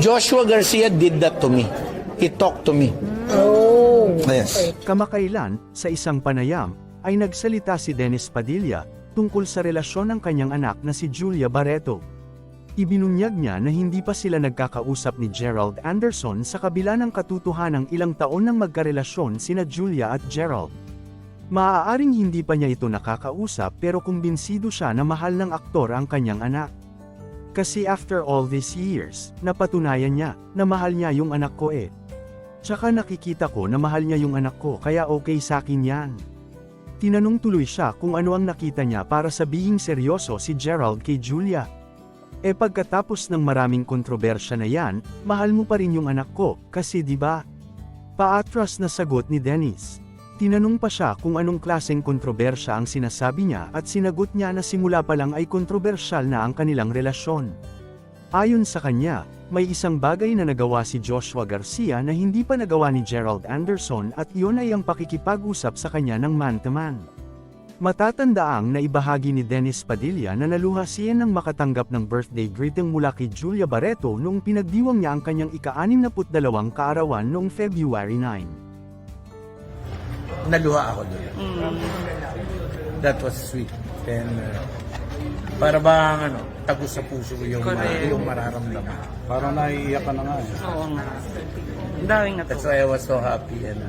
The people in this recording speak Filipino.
Joshua Garcia did that to me. He talked to me. Oh. Yes. Kamakailan, sa isang panayam, ay nagsalita si Dennis Padilla tungkol sa relasyon ng kanyang anak na si Julia Barreto. Ibinunyag niya na hindi pa sila nagkakausap ni Gerald Anderson sa kabila ng katotohanang ilang taon nang magkarelasyon sina Julia at Gerald. Maaaring hindi pa niya ito nakakausap pero kumbinsido siya na mahal ng aktor ang kanyang anak. Kasi after all these years, napatunayan niya na mahal niya yung anak ko eh. Tsaka nakikita ko na mahal niya yung anak ko kaya okay sa akin yan. Tinanong tuloy siya kung ano ang nakita niya para sabihing seryoso si Gerald kay Julia. E pagkatapos ng maraming kontrobersya na yan, mahal mo pa rin yung anak ko, kasi di ba? Paatras na sagot ni Dennis. Tinanong pa siya kung anong klaseng kontrobersya ang sinasabi niya at sinagot niya na simula pa lang ay kontrobersyal na ang kanilang relasyon. Ayon sa kanya, may isang bagay na nagawa si Joshua Garcia na hindi pa nagawa ni Gerald Anderson at iyon ay ang pakikipag-usap sa kanya ng man-to-man. Matatandaang na ibahagi ni Dennis Padilla na naluha siya nang makatanggap ng birthday greeting mula kay Julia Barreto noong pinagdiwang niya ang kanyang ika-62 kaarawan noong February 9. Naluha ako doon. That was sweet. And uh, para bang ano, tagos sa puso ko yung, ma- Correct. yung mararamdaman. Parang naiiyak ka na nga eh. Oo nga. Ang daming That's natuwa. why I was so happy. And, uh,